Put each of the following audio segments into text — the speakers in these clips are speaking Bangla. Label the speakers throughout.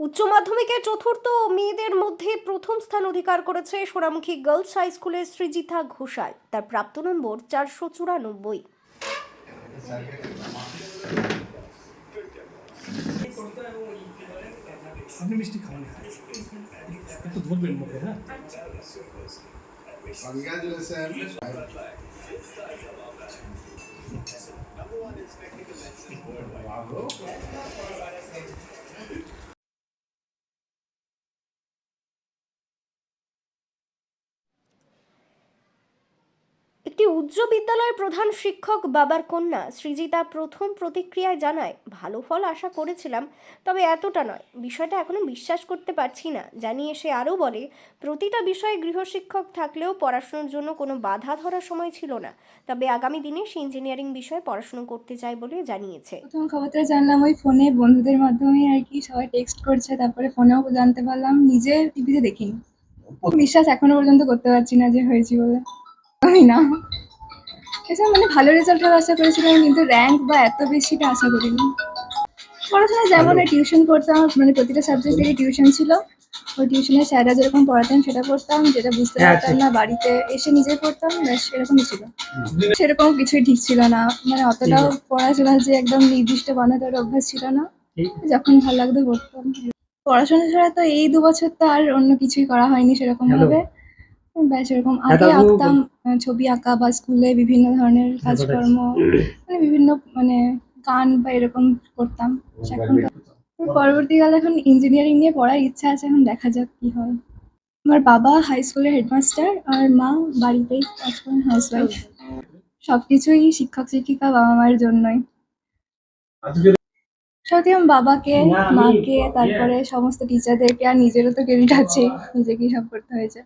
Speaker 1: উচ্চ মাধ্যমিকে চতুর্থ মেয়েদের মধ্যে প্রথম স্থান অধিকার করেছে সোনামুখী গার্লস হাই স্কুলের সৃজিতা ঘোষাল। তার প্রাপ্ত নম্বর চারশো চুরানব্বই।
Speaker 2: আপনি মিষ্টি খাওয়ান। একটু ধরবেন মুখে হ্যাঁ?
Speaker 1: উচ্চ বিদ্যালয়ের প্রধান শিক্ষক বাবার কন্যা সৃজিতা প্রথম প্রতিক্রিয়ায় জানায় ভালো ফল আশা করেছিলাম তবে এতটা নয়। বিষয়টা এখনও বিশ্বাস করতে পারছি না। জানিয়ে সে আরও বলে প্রতিটা বিষয়ে গৃহশিক্ষক থাকলেও পড়াশোনার জন্য কোনো বাধা ধরার সময় ছিল না। তবে আগামী দিনে সে ইঞ্জিনিয়ারিং বিষয়ে পড়াশুনো করতে চায় বলে জানিয়েছে।
Speaker 3: প্রথম খবরটা জানলাম ওই ফোনে বন্ধুদের মাধ্যমে আর কি। সবাই টেক্সট করছে তারপরে ফোনেও জানতে পারলাম নিজে টিভিতে দেখিনি। বিশ্বাস এখনও পর্যন্ত করতে পারছি না যে হয়েছি বলে। আমি না। এছাড়া মানে ভালো রেজাল্টের আশা করেছিলাম কিন্তু র্যাঙ্ক বা এত বেশিটা আশা করিনি। পড়াশোনা যেমন টিউশন করতাম মানে প্রতিটা সাবজেক্টেরই টিউশন ছিল। ওই টিউশনের স্যাররা যেরকম পড়াতেন সেটা পড়তাম যেটা বুঝতে পারতাম না বাড়িতে এসে নিজে পড়তাম ব্যাস এরকমই ছিল। সেরকম কিছুই ঠিক ছিল না। মানে অতটাও পড়াশোনা যে একদম নির্দিষ্ট বানাতে অভ্যাস ছিল না। যখন ভালো লাগতো পড়তাম পড়াশোনা ছাড়া তো এই দু বছর তো আর অন্য কিছুই করা হয়নি সেরকম ভাবে। ব্যাস এরকম আগে আঁকতাম ছবি আঁকা বা স্কুলে বিভিন্ন ধরনের কাজকর্ম মানে বিভিন্ন মানে গান বা এরকম করতাম। এখন পরবর্তীকালে এখন ইঞ্জিনিয়ারিং নিয়ে পড়ার ইচ্ছা আছে এখন দেখা যাক কি হয়। আমার বাবা হাই স্কুলের হেডমাস্টার আর মা বাড়িতেই কাজ করেন হাউস ওয়াইফ সবকিছুই শিক্ষক শিক্ষিকা বাবা মায়ের জন্যই। সত্যি আমার বাবাকে মাকে তারপরে সমস্ত টিচারদেরকে আর নিজেরও তো ক্রেডিট আছে নিজেকেই সব করতে হয়েছে।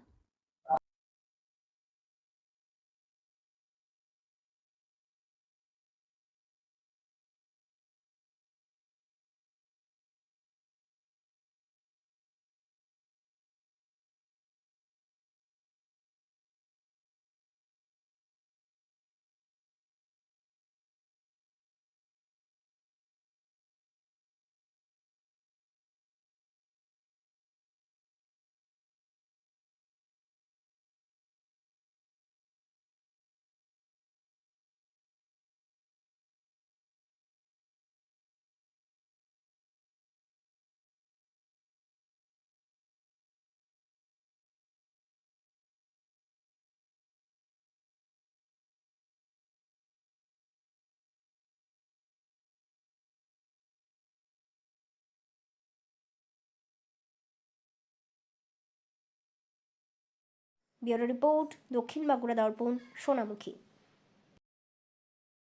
Speaker 1: ব্যুরো রিপোর্ট দক্ষিণ বাঁকুড়া দর্পণ সোনামুখী।